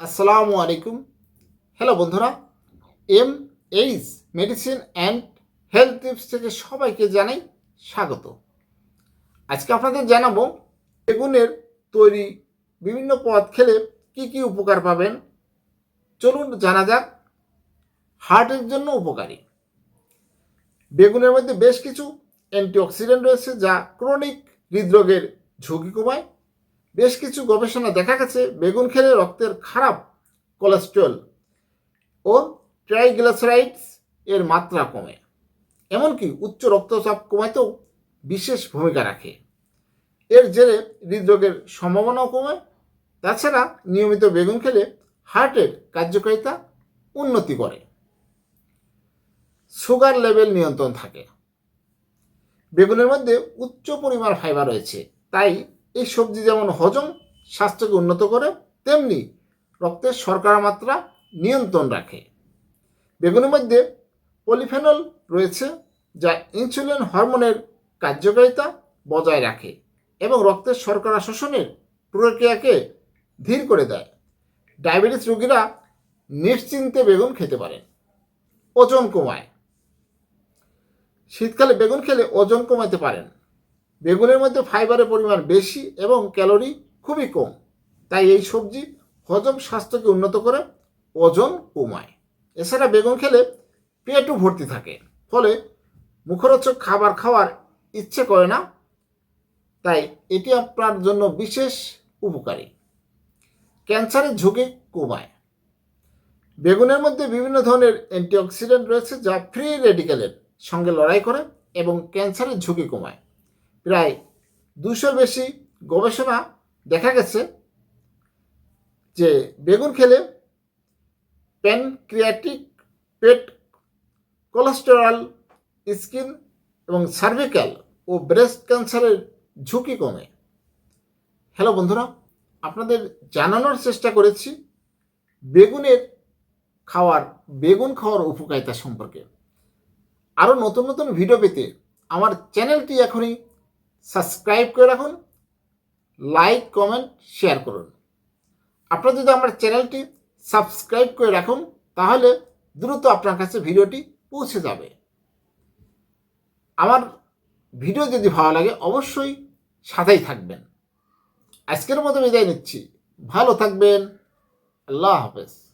আসসালামু আলাইকুম। হ্যালো বন্ধুরা। M H medicine and health tips থেকে সবাইকে জানাই স্বাগত। আজকে আপনাদের জানাব, বেগুনের তৈরি বিভিন্ন পদ খেলে কি কি উপকার পাবেন? চলুন জানা যাক, হার্টের জন্য উপকারী। বেগুনের মধ্যে বেশ কিছু অ্যান্টিঅক্সিডেন্ট রয়েছে যা ক্রনিক হৃদরোগের ঝুঁকি কমায়। বেশ কিছু গবেষণা দেখা গেছে, বেগুন খেলে রক্তের খারাপ কোলেস্ট্রল ও ট্রাইগ্লিসারাইডস এর মাত্রা কমে। এমনকি উচ্চ রক্তচাপ কমাতেও বিশেষ ভূমিকা রাখে। এর জেরে হৃদরোগের সম্ভাবনাও কমে। তাছাড়া নিয়মিত বেগুন খেলে হার্টের কার্যকারিতা উন্নতি করে। সুগার লেভেল নিয়ন্ত্রণ থাকে। বেগুনের মধ্যে উচ্চ পরিমাণ ফাইবার রয়েছে, তাই এই সবজি যেমন হজম স্বাস্থ্যকে উন্নত করে, তেমনি রক্তের শর্করা মাত্রা নিয়ন্ত্রণ রাখে। বেগুনের মধ্যে পলিফেনল রয়েছে, যা ইনসুলিন হরমোনের কার্যকারিতা বজায় রাখে এবং রক্তের শর্করা শোষণের প্রক্রিয়াকে ধীর করে দেয়। ডায়াবেটিস রোগীরা নিশ্চিন্তে বেগুন খেতে পারেন। ওজন কমায়। শীতকালে বেগুন খেলে ওজন কমাতে পারেন। বেগুনের মধ্যে ফাইবারের পরিমাণ বেশি এবং ক্যালোরি খুবই কম। তাই এই সবজি হজম স্বাস্থ্যকে উন্নত করে, ওজন কমায়। এছাড়া বেগুন খেলে পেটও ভর্তি থাকে, ফলে মুখরোচক খাবার খাওয়ার ইচ্ছে করে না। তাই এটি আপনার জন্য বিশেষ উপকারী। ক্যান্সারের ঝুঁকি কমায়। বেগুনের মধ্যে বিভিন্ন ধরনের অ্যান্টিঅক্সিডেন্ট রয়েছে যা ফ্রি রেডিকেলের সঙ্গে লড়াই করে এবং ক্যান্সারের ঝুঁকি কমায়। প্রায় দুশোর বেশি গবেষণা দেখা গেছে যে বেগুন খেলে প্যানক্রিয়াটিক পেট, কোলেস্টেরল, স্কিন এবং সার্ভিক্যাল ও ব্রেস্ট ক্যান্সারের ঝুঁকি কমে। হ্যালো বন্ধুরা, আপনাদের জানানোর চেষ্টা করেছি বেগুনের খাওয়ার, বেগুন খাওয়ার উপকারিতা সম্পর্কে। আরও নতুন নতুন ভিডিও পেতে আমার চ্যানেলটি এখনই সাবস্ক্রাইব করে রাখুন, লাইক, কমেন্ট, শেয়ার করুন। আপনারা যদি আমার চ্যানেলটি সাবস্ক্রাইব করে রাখুন, তাহলে দ্রুত আপনার কাছে ভিডিওটি পৌঁছে যাবে। আমার ভিডিও যদি ভালো লাগে, অবশ্যই সাথেই থাকবেন। আজকের মতো বিদায় নিচ্ছি। ভালো থাকবেন। আল্লাহ হাফেজ।